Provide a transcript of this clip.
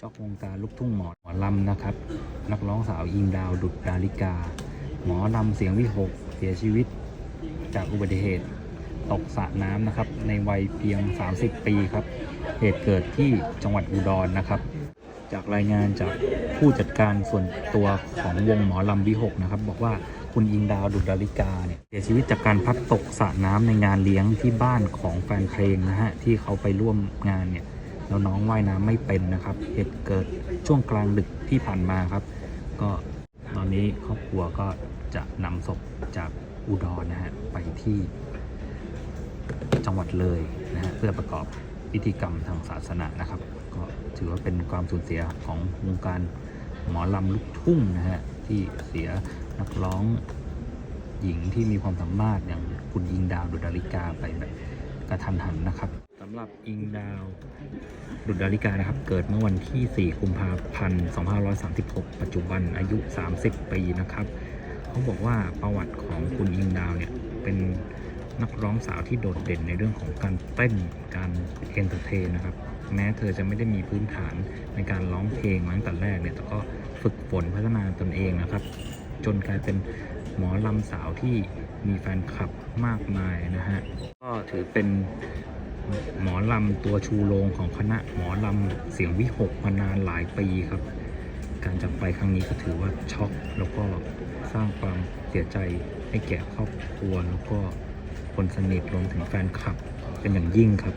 ช็อกวงการลูกทุ่งหมอหมอลำนะครับ นักร้องสาวอิงดาวดุดดาลิกา หมอลำเสียงวิหกเสียชีวิตจากอุบัติเหตุตกสระน้ำนะครับ ในวัยเพียง 30 ปีครับ เหตุเกิดที่จังหวัดอุดรนะครับ จากรายงานจากผู้จัดการส่วนตัวของวงหมอลำวิหกนะครับ บอกว่าคุณอิงดาวดุดดาลิกาเนี่ยเสียชีวิตจากการพัดตกสระน้ำในงานเลี้ยงที่บ้านของแฟนเพลงนะฮะที่เขาไปร่วมงานเนี่ย แล้วน้องว่ายน้ำไม่เป็นนะครับ เหตุเกิดช่วงกลางดึกที่ผ่านมาครับ ก็ตอนนี้ครอบครัวก็จะนำศพจากอุดรนะฮะไปที่จังหวัดเลยนะฮะเพื่อประกอบพิธีกรรมทางศาสนานะครับ ก็ถือว่าเป็นความสูญเสียของวงการหมอลำลูกทุ่งนะฮะที่เสียนักร้องหญิงที่มีความสามารถอย่างคุณอิงดาวดุดาลิกาไปแบบ กระทันหันนะครับสำหรับอิงดาวดุดาลิกานะครับ เกิดเมื่อวันที่ 4 กุมภาพันธ์ 2536 ปัจจุบันอายุ 30 ปีนะครับ เขาบอกว่าประวัติของคุณอิงดาวเนี่ย เป็นนักร้องสาวที่โดดเด่นในเรื่องของการเต้นการเอนเตอร์เทนนะครับ แม้เธอจะไม่ได้มีพื้นฐานในการร้องเพลงมาตั้งแต่แรกเนี่ยแต่ก็ฝึกฝนพัฒนาตนเองนะครับ จนกลายเป็น หมอลำสาวที่มีแฟนคลับมากมายนะฮะ ก็ถือเป็นหมอลำตัวชูโรงของคณะหมอลำเสียงวิหกมานานหลายปีครับ การจากไปครั้งนี้ก็ถือว่าช็อกแล้วก็สร้างความเสียใจให้แก่ครอบครัวแล้วก็คนสนิทรวมถึงแฟนคลับเป็นอย่างยิ่งครับ